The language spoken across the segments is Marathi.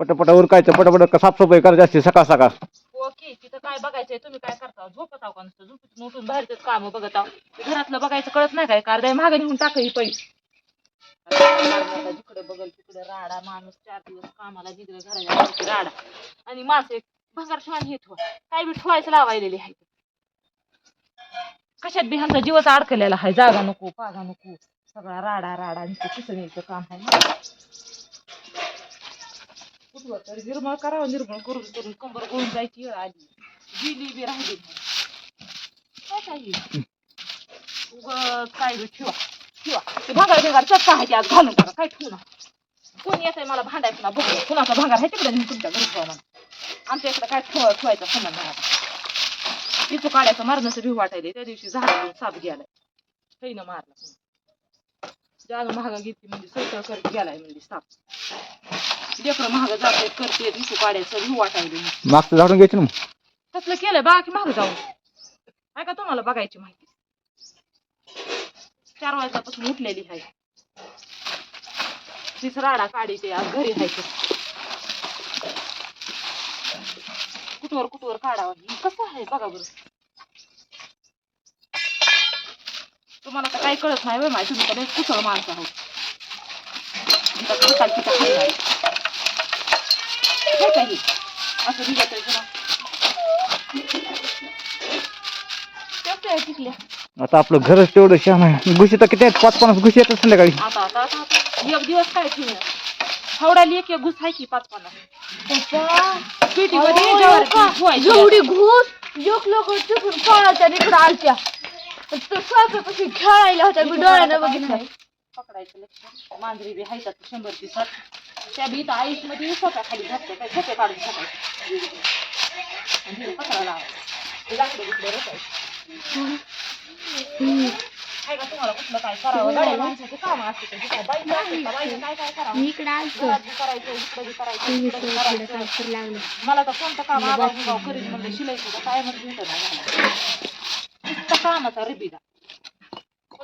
पटापटा उरकायचं पटापट साफसफाई करायची असते सकाळ सकाळ. हो ओके तिथं काय बघायचंय तुम्ही काय करता झोपत आहो का नुसतं? झोपत उठून बाहेरच काम बघत आहो. घरातलं बघायचं कळत नाही काय? कारदा मागे निघून टाक ही पैसे जिकडे बघल तिकडे राडा माणूस चार दिवस कामाला जिकडे घराच्या राडा. आणि मासे भंगार शिवाय हे ठेवा. काय बी ठेवायचं लावायलेली आहे. कशात बी ह्यांचा जीवच अडकलेला आहे. जागा नको पागा नको. सगळा राडा राडा नुसतं किसणीचं काम आहे. तरी निर्मळ करावं निर्मळ करून करून कंबर गळून जायची वेळ आली गेली बी राहिली नाही. काय काही उगत काय बी ठेवा ठेवा ते भांगार भिंगार चक्का आहे ते आज घालून टाका काय ठेवू ना कोणी येतंय मला भांडायचं ना बघू कुणाचा भांगार आहे तिकडे नेऊन तुमच्या घरी ठेवा म्हणा आमच्या इकडे काय ठेवा ठेवायचा संबंध नाही आता. तिथं काढायचं मारण्याचं भीव वाटायला त्या दिवशी झाडाला साप गेलाय सईनं मारला पुन्हा. जागा महागा घेतली म्हणजे सैतळ करत गेलाय म्हणजे साप लेकरं महाग जाते करते विसू काढायचं भीव वाटायला. मागचं झाडून घ्यायचं ना मग. तसलं केलंय बघा की महाग जाऊन. आहे का तुम्हाला बघायची माहिती? चार वाजल्यापासून उठलेली आहे तीच राडा काढी ते आज घरी आहे ते. कुठवर कुठवर काढावं कसं आहे बघा बरं. तुम्हाला तर काही कळत नाही बरं माहिती तुम्ही तर कुठळ माणसं आहोत. खटाल हे काही असं निघत आहे आहे टिकल्या आता आपलं घरच तेवढं श्याम आहे. गुशी तर किती आहेत? पाच पन्नास गुशी येतात संध्याकाळी. आता आता आता आता. एक दिवस काय हवडाली एक एक घुस आहे की पाच पन्नास? पेटीमध्ये अहो, ज्वारी का? ठेवायची. जेवढी घुस? लोक लोक तिथून पळायच्या इकडे आलत्या. सापापाशी खेळायला होत्या? मी डोळ्यानं बघितलं. पकडायचं लक्ष. मांजरी बी हायतात शंभर दिवसात त्या इथं आईसमध्ये सोप्या खाली घातल्या काय सोपे काढून टाकायचे आणि तिथे पत्रा लावायचा. लाकडं बिकडं रचायचं काय का तुम्हाला कुठलं काय करावं? गाड्या माणसाचे काम असते ते काय असते काय काय करावं? इकडे करायचं इकडं करायचं इकडं मला तर कोणतं काम आगाव करीत म्हणलं शिलाई सुद्धा काय मध्ये भेटत नाही नुसतं कामाचा रिबीदा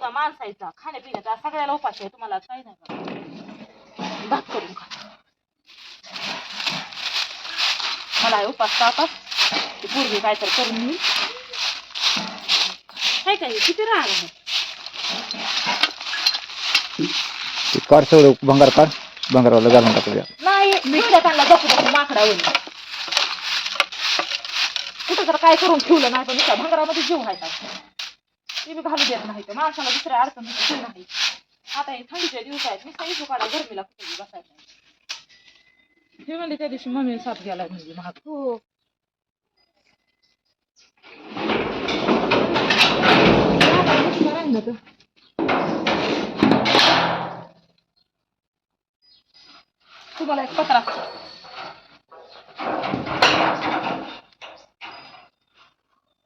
माणसायचा खाण्यापिण्याचा सगळ्याला उपाशी आहे तुम्हाला काय नाही भात करून खा मला उपास तापास ती पूर्वी काय तर करून घेईल काय काय किती राहणार काढ सगळं भंगार काढ घालून टाकूया नाही त्यांना जपू माकडावर कुठं तर काय करून ठेवलं नाही पण नुसत्या भंगारामध्ये जीव व्हायचा ते बी घालू देत नाही तर माणसाला दुसऱ्या अडचण नाही आता हे थंडीचे दिवस आहेत. नुसता इजू काढा गरमीला कुठे बसायला नाही. हे म्हणले त्या दिवशी मम्मी साथ गेलाय म्हणजे महाग. हो. तुम्हाला एक पत्रा.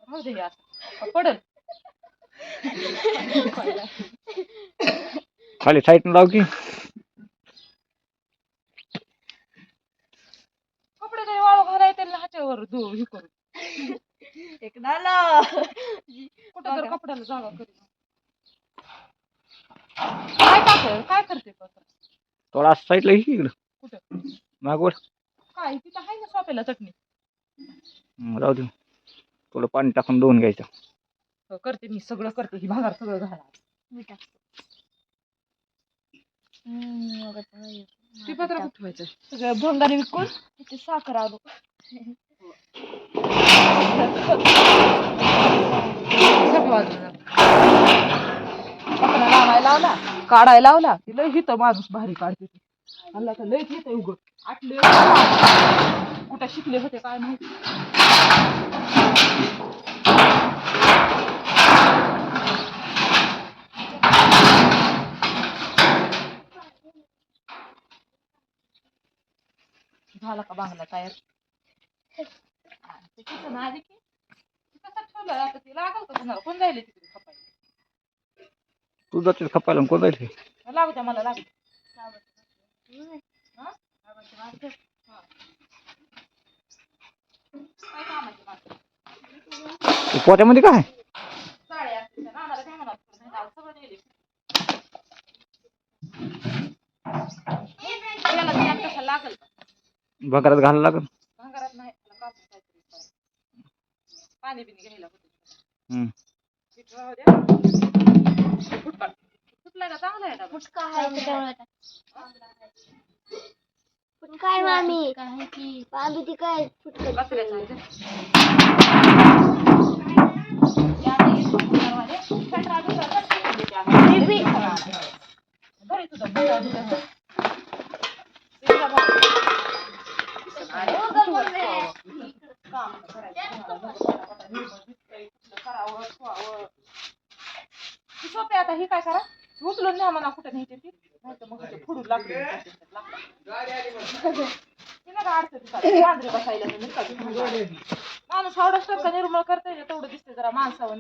राहू दे पडल. खाली साईड लाव की. कपडे तरी वाळू घालाय तरी ह्याच्यावर दो हे करू. एक झालं कुठं तर कपड्याला जागा करी. काय टाक काय करते थोडा साईडला घे इकडं. कुठं? मागवर. काय? तिथं आहे ना सोप्याला चटणी. हं, राहू दे. थोडं पाणी टाकून धुवून घ्यायचं. हो, करते मी. सगळं करते. ही भागार सगळं घाला. मी टाकतो. हे- ती पत्र कुठं ठेवायचं सगळं भंगारी विकून इथे साखर आलो लावायला लावला काढायला लावला. ती लय हिथं माणूस भारी काढते ती. अल्ला तर लय येते उघड आटले कुठं शिकले होते काय माहिती. झाला का बांगला तयार ते तिथं ना आधी की ते कसं ठेवलं आता ते लागल का तुम्हाला कोण जायले तिकडे खपायला तू जाते खपायला कोण जाईल लागू द्या मला लागू. हा? लावायचं माझं. हा. काय कामाची माणसं? पोत्यामध्ये काय साड्या असतील त्या नानाला काय म्हणा नाही. भंगारात घालायला लागल? भांगारात नाही त्याला कापून काहीतरी करायचं. पाणी बिनी घ्यायला होतं हम्म. पीठ राहू द्या. फुटका. फुटलाय का? चांगला आहे त्याच्यामुळे मामी. काय ती काय फुटका? कचऱ्याचा आहे ते. या आता सोपे आता हे काय करा उचलून द्या म्हणा कुठे न्यायचे ती नाही तर मग ते फुडून लागले ती नका अडचण बसायला माणूस आवडत तर का निर्मळ करता येईल तेवढं दिसते जरा माणसावर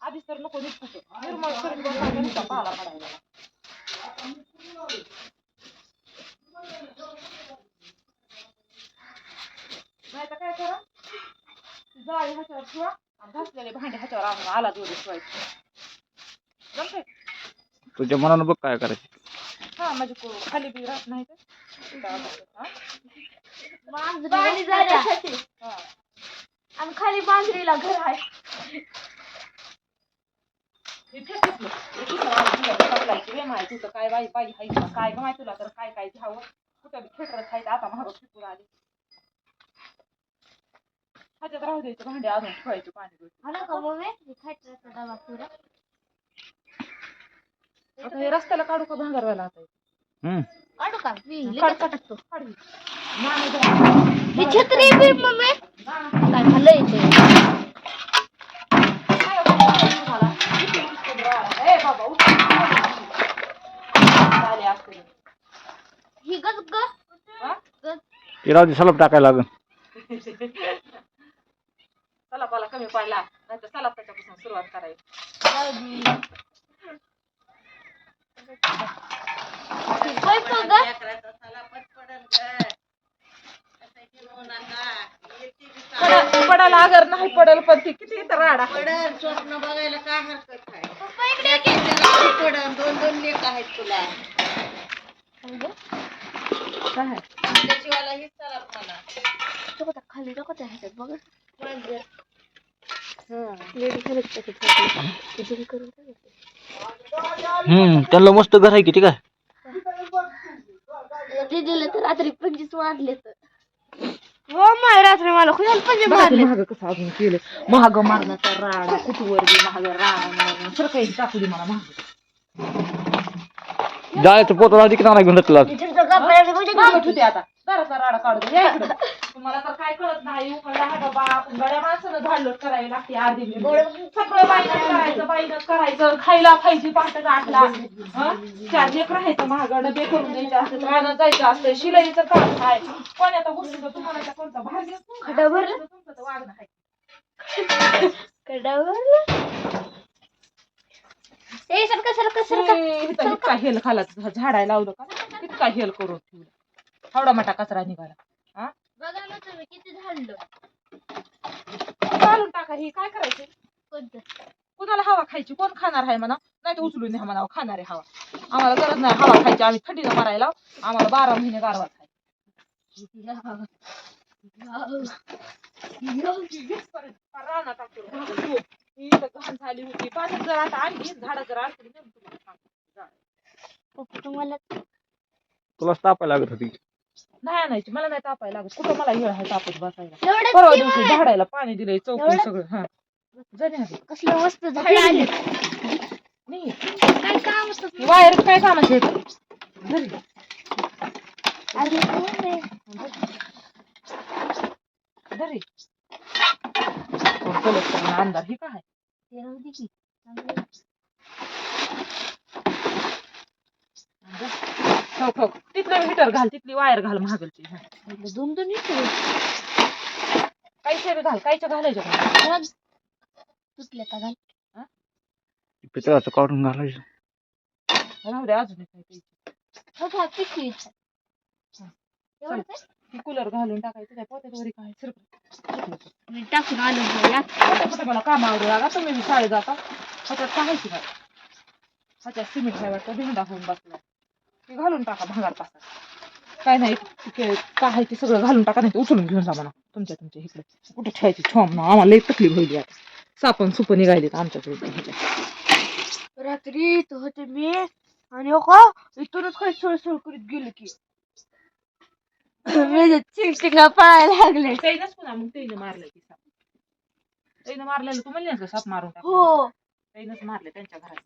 आधीच तर नको दिसत निर्मळ करून बसायला नुसता पडायला नाही तर काय करा जाळी ह्याच्यावर ठेवा आणि घासलेले भांडे ह्याच्यावर आणून आला जोडी ठेवायचे तुझ्या मनानं बघ काय करायचं हा म्हणजे को- खाली बी राहत नाही तर तिथं असं, हा? जाण्यासाठी हा. आणि खाली बांधलेला घर आहे हे. हे तुला. तिथं काय बाई बाई हाय का? काय गं माय तुला तर काय काय घ्यावं कुठं बी खेटरच आता महाग फिकून आले ह्याच्यात राहू द्यायचं भांडे अजून ठेवायचे पाणी बिणी. हा ना का मम्मी हे खायचा डबा पुरा आता हे रस्त्याला काढू का भांगारवायला आता हम्म काढू का मी काढ, लगेच टाकतो काढू नाणे जरा. ही छत्री बी मम्मी काय झालंय ते ही गज ग हा? गज ते राहू दे सलप टाकायला लागल कमी पडला नाही तर सलाप त्याच्यापासून सुरुवात करायची. पडल पडल अगर नाही पडल पण ती किती इथं राडा पडन स्वप्न बघायला काय हरकत आहे. पडन दोन दोन लेख आहेत तुला. काय त्याच्यावाला हीच चला मला. नको त्या खाली नको त्या ह्याच्यात बघ. हम्म त्यांना मस्त घर आहे किती काय? दीदीला तर रात्री पंचवीस मारले तर. हो माय रात्री मला खुशाल पंचवीस ते महाग कसं अजून केलं? महाग मारण्याचा राडा कुठवर महाग राडा सरकारी टाकू दे मला महाग. जायचं पोत राहू दे की नाही घेऊन तुला तुमचं गप्पा मागत होते आता. जराचा राडा काढू दे या इकडं. तुम्हाला तर काय कळत नाही उकडला हा डबा गड्या माणसानं धाडलोट करायला लागते अर्धी सगळं बाईनं करायचं बाईनं करायचं खायला खायची पाठ आठला हं? चार लेक राहायचं महाग डबे करून द्यायचे असते रानात जायचं असतं शिलाईचं काम काय कोण आता गोष्टीचं तुम्हाला त्या कोणता भाग येतो? खडा भरला? तुमचं तर वागणं आहे. कडावर? ए सरका सरका सरका. इतका हेल खाला झाडायला लावलं का? इतका हेल करून ठेवलं. थोडा मोठा कचरा निघाला. हा? बघा ना तुम्ही किती झाडलं. चालून टाका ही काय करायचं? कुणाला हवा खायची? कोण खाणार आहे म्हणा? नाही तर उचलून न्या म्हणा खाणार आहे हवा. आम्हाला गरज नाही हवा खायची आम्ही थंडीनं मरायला. आम्हाला बारा महिने गारवा घाण झाली होती पाण्यात जर आता आणली झाडं जर नाही तुला तापायला लागत होती. आणायची. मला नाही तापायला लागत. कुठं मला वेळ आहे तापत बसायला? एवढं परवा दिवशी झाडायला पाणी दिलंय चौकून एवढं? सगळं. हा. जणी कसलं झाड आले. नाही. काय काम होतं वायर काय कामाचे घरी. अरे घरी. कलेक्टर अंधार ही काय ते राहू दे की. तिथलं हिटर घाल तिथली वायर घाल महागलची हा. दोन दोन घाल घालायच्या का? तुटल्या का घाल? पितळाचं काढून घालायचं. राहू दे अजून एक हो एवढं ती कूलर घालून टाकायचं काय पोत्यात वरी काय सरक मी टाकून आलो मला काम आवडू लागा तुम्ही बी शाळेत जाता. काय ह्याच्यात सिमेंट आहे वाटतं भेंडा होऊन बसला. ती घालून टाका भांगार पासा काय नाही काय आहे ते सगळं घालून टाका नाही उचलून घेऊन जा म्हणा. तुमच्या तुमच्या इकडे. कुठे ठेवायची ठेवा म्हणा आम्हाला लई तकलीफ होईल आता. सापन सुपन निघायलेत आमच्याकडे. रात्री इथं होते मी. आणि हो का इथूनच काही सोळ सोळ करीत गेलो की. मी चिंटिंगा पळायला लागले. पुन्हा मग त्याईनं मारलंय की साप. मारलेलं तू म्हणले साप मारून. हो. मारले त्यांच्या घरात.